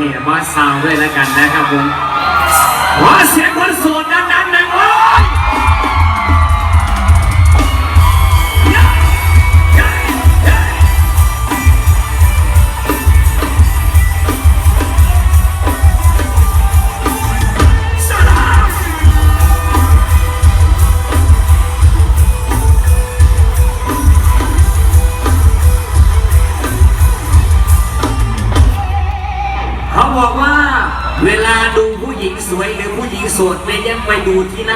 นี่มาซาวด้วยแล้วกันนะครับผม ส่วนแม่แย้งไปดูที่หน้า